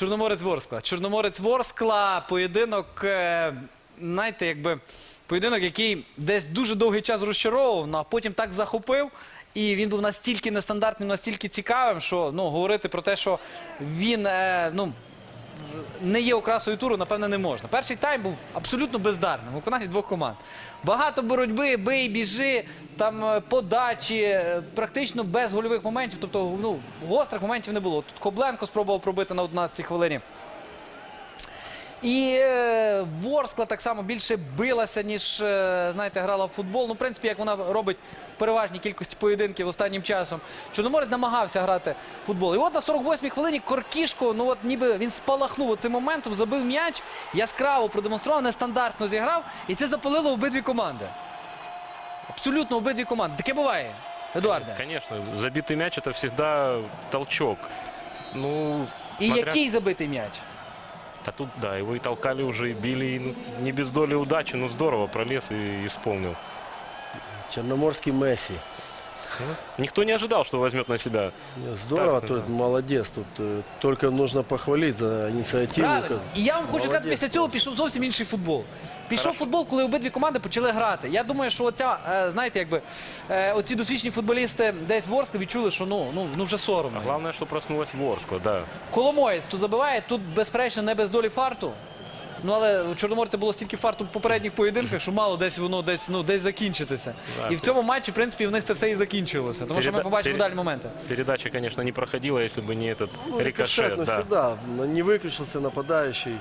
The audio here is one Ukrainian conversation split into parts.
Чорноморець Ворскла. Чорноморець Ворскла, поєдинок, е, знаєте, якби поєдинок, який десь дуже довгий час розчаровував, ну, а потім так захопив. І він був настільки нестандартним, настільки цікавим, що ну, говорити про те, що він е, ну, не є окрасою туру, напевно, не можна. Перший тайм був абсолютно бездарним Виконання двох команд. Багато боротьби, бий, біжи, там е, подачі, е, практично без гольових моментів. Тобто, ну, гострих моментів не було. Тут Кобленко спробував пробити на 11 хвилині. І е, Ворскла так само більше билася, ніж е, знаєте, грала в футбол. Ну, в принципі, як вона робить в переважній кількості поєдинків останнім часом. Чорноморець намагався грати в футбол. І от на 48-й хвилині Коркішко, ну от ніби він спалахнув цим моментом, забив м'яч, яскраво продемонстрував, нестандартно зіграв. І це запалило обидві команди. Абсолютно обидві команди. Таке буває, Едуарде. Конечно, забитый мяч это всегда толчок. Ну, І смотря- який забитий м'яч? А тут, да, его и толкали уже, и били, и, ну, не без доли удачи, но здорово пролез и исполнил. Черноморский Месси. Никто не ожидал, что возьмет на себя. Здорово, Так, тут да. молодец. Тут э, только нужно похвалить за инициативу. Правильно. І я вам хочу сказати, Молодець після цього пішов зовсім інший футбол. Пішов футбол, коли обидві команди почали грати. Я думаю, що оця, е, знаєте, якби е, оці досвідчені футболісти десь в Орсклі відчули, що ну, ну, ну вже соромно. А главное, что проснулась Ворскла, да. Коломоєць тут забиває, тут безперечно не без долі фарту. Ну але у Чорноморця було стільки фарту в попередніх поєдинках, що мало десь воно десь, ну, десь закінчитися. Так. І в цьому матчі, в принципі, в них це все і закінчилося. Тому що ми Переда- побачимо пере- далі моменти. Передача, конечно, не проходила, если бы не этот Ну, рикошет. ну, да. всегда. Не выключился нападающий.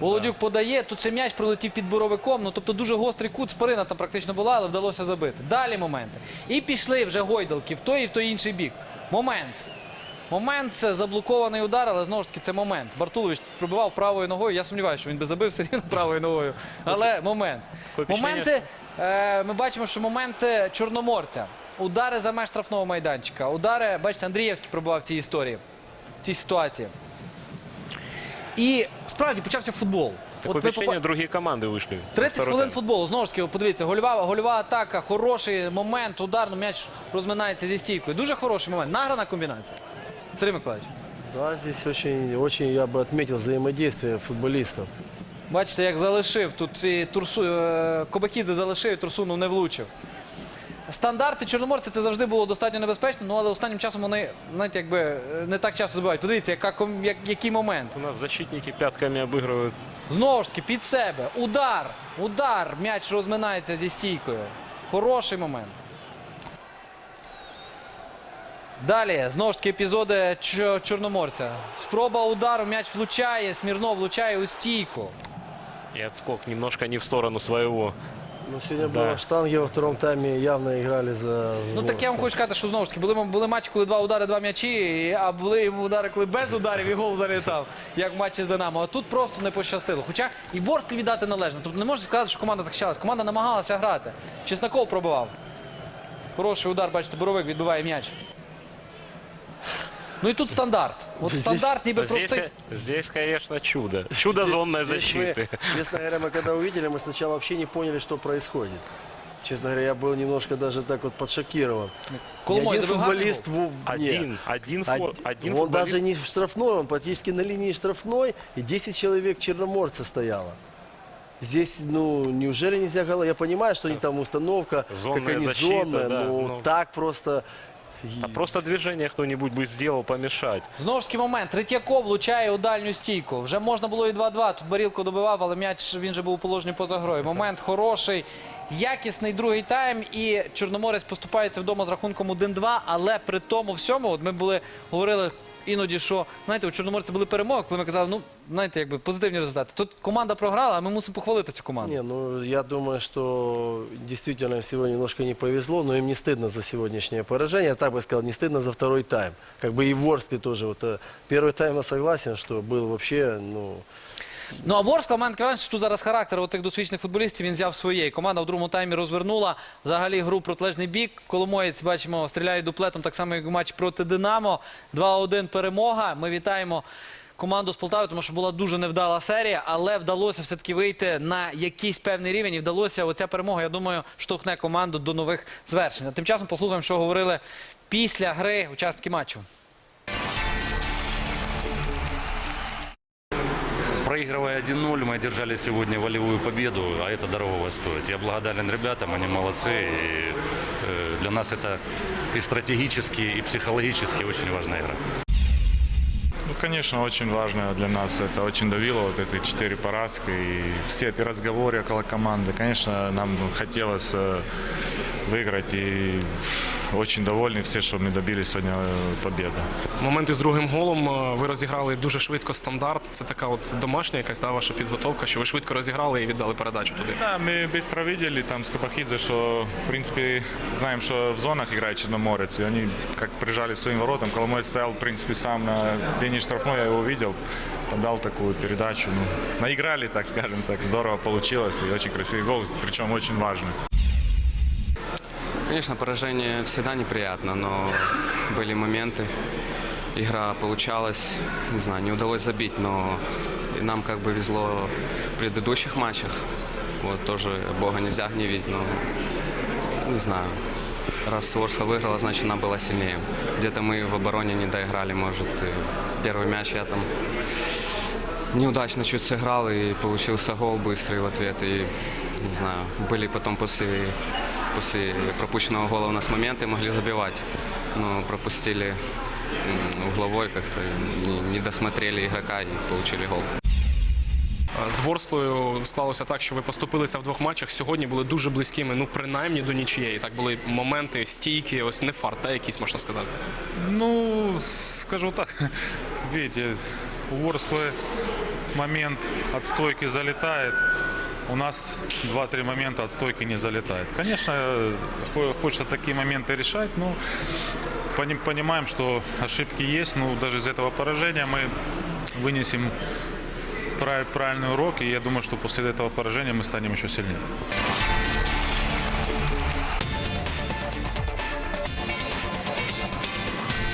Володюк подає, тут ще м'яч пролетів під боровиком. Ну тобто дуже гострий кут, спарина там практично була, але вдалося забити. Далі моменти. І пішли вже гойдалки в той і в той інший бік. Момент. Момент це заблокований удар, але знову ж таки це момент. Бартулович пробивав правою ногою. Я сумніваюся, що він би забив все рівно правою ногою. Але момент. Моменти. Е, ми бачимо, що моменти Чорноморця. Удари за меж штрафного майданчика. Удари, бачите, Андрієвський пробивав в цій історії, в цій ситуації. І справді почався футбол. Впечатление, попа- другие команды вышли. на 30 хвилин футболу. Знову ж таки, подивіться, гольова, гольова атака, хороший момент, удар, ну м'яч розминається зі стійкою. Дуже хороший момент. Награна комбінація. Сергій Миколаївич, Да, здесь очень, очень я бы отметил взаимодействие футболистов. бачите, як залишив тут ці турсу, е, Кобахідзе залишив, і Турсунов не влучив. Стандарти Чорноморця це завжди було достатньо небезпечно, ну але останнім часом вони, знаєте, якби е, не так часто забувають. Подивіться, яка, ком- як, який момент. У нас защитники пятками обыгрывают. Знову ж таки, під себе. Удар. Удар. М'яч розминається зі стійкою. Хороший момент. Далі, знову ж таки, епізоди Чорноморця. Спроба удару, м'яч влучає, Смірнов влучає у стійку. И отскок немножко не в сторону своего. Но сегодня Да. было штанги во втором тайме явно играли за Ну так я вам хочу сказати, що знову ж таки були, були матчі, коли два удари, два м'ячі, і- а були йому удари, коли без ударів і гол залітав, як в матчі з Динамо. А тут просто не пощастило. Хоча і Борськ віддати належно. Тобто не можна сказати, що команда захищалась. Команда намагалася грати. Чесноков пробивав. Хороший удар, бачите, Боровик відбиває м'яч. Ну і тут стандарт. От Здесь- стандарт ніби Здесь, простий. ко- здесь, конечно, чудо. Чудо зонной Здесь защиты. мы, честно говоря, мы когда увидели, мы сначала вообще не поняли, что происходит. Честно говоря, я был немножко даже так вот подшокирован. Ни Коломой один футболист в, Один, один, Од- один он футболист. даже не в штрафной, он практически на линии штрафной, и 10 человек черноморца стояло. Здесь, ну, неужели нельзя голова? Я понимаю, что они там установка, Зонная как они защита, зонная, да, но ну. так просто... А просто движение кто-нибудь бы сделал помешать. Знову ж таки момент. Третьяков влучає у дальню стійку. Вже можна було і 2-2. Тут Барілко добивав, але м'яч він же був у положенні поза грою. Момент хороший, якісний другий тайм. І Чорноморець поступається вдома з рахунком 1-2. Але при тому всьому, от ми були говорили іноді, що знаєте, у Чорноморці були перемоги, коли ми казали, ну знаєте, якби позитивні результати. Тут команда програла, а ми мусимо похвалити цю команду. Не, ну, я думаю, что действительно им сегодня немножко не повезло, но им не стыдно за сегодняшнее поражение. Я так бы сказал, не стыдно за второй тайм. Как бы и в Ворскле тоже. Вот, э, первый тайм я согласен, что был вообще, ну, Ну а Ворскла має таке тут зараз характер оцих досвідчених футболістів він взяв своє. І команда в другому таймі розвернула взагалі гру протилежний бік. Коломоєць, бачимо, стріляє дуплетом, так само, як у матчі проти Динамо. 2-1 перемога. Ми вітаємо команду з Полтави, тому що була дуже невдала серія, але вдалося все-таки вийти на якийсь певний рівень. І вдалося оця перемога, я думаю, штовхне команду до нових звершень. А Тим часом послухаємо, що говорили після гри учасники матчу. Проигрывая 1-0, мы одержали сегодня волевую победу, а это дорогого стоит. Я благодарен ребятам, они молодцы. И, э, для нас это и стратегически, и психологически очень важная игра. Ну, конечно, очень важно для нас. Это очень давило, вот эти четыре поразки и все эти разговоры около команды. Конечно, нам хотелось э, выиграть и очень довольны все, что мы добились сегодня э, победы. Моменти з другим голом е, ви розіграли дуже швидко стандарт. Це така от домашня якась да, ваша підготовка, що ви швидко розіграли і віддали передачу туди. Да, мы быстро видели там с Капахидзе, что, в принципе, знаем, что в зонах играет Черноморец, и они как прижали своим воротам. Коломой стоял, в принципе, сам на линии штрафной, я его видел, подал такую передачу. Ну, наиграли, так скажем так, здорово получилось, и очень красивый гол, причем очень важный. Конечно, поражение всегда неприятно, но были моменты. Игра получалась, не знаю, не удалось забить, но и нам как бы везло в предыдущих матчах. Вот тоже Бога нельзя гневить, но не знаю. Раз Ворскла выиграла, значит она была сильнее. Где-то мы в обороне не доиграли, может. и Первый мяч я там неудачно чуть сыграл и получился гол быстрый в ответ. И не знаю, были потом после, после пропущенного гола у нас моменты, могли забивать. Но пропустили м, угловой как-то, не, не досмотрели игрока и получили гол. Е, З Ворслою склалося так, що ви поступилися в двох матчах. Сьогодні були дуже близькими, ну принаймні до нічиєї. Так були моменти, стійки, ось не фарт, та якісь можна сказати. Ну, скажу так, видите, у Ворслы момент от стойки залетает, у нас 2-3 момента от стойки не залетает. Конечно, хо- хочется такие моменты решать, но пони- понимаем, что ошибки есть, но даже из этого поражения мы вынесем прав- правильный урок, и я думаю, что после этого поражения мы станем еще сильнее.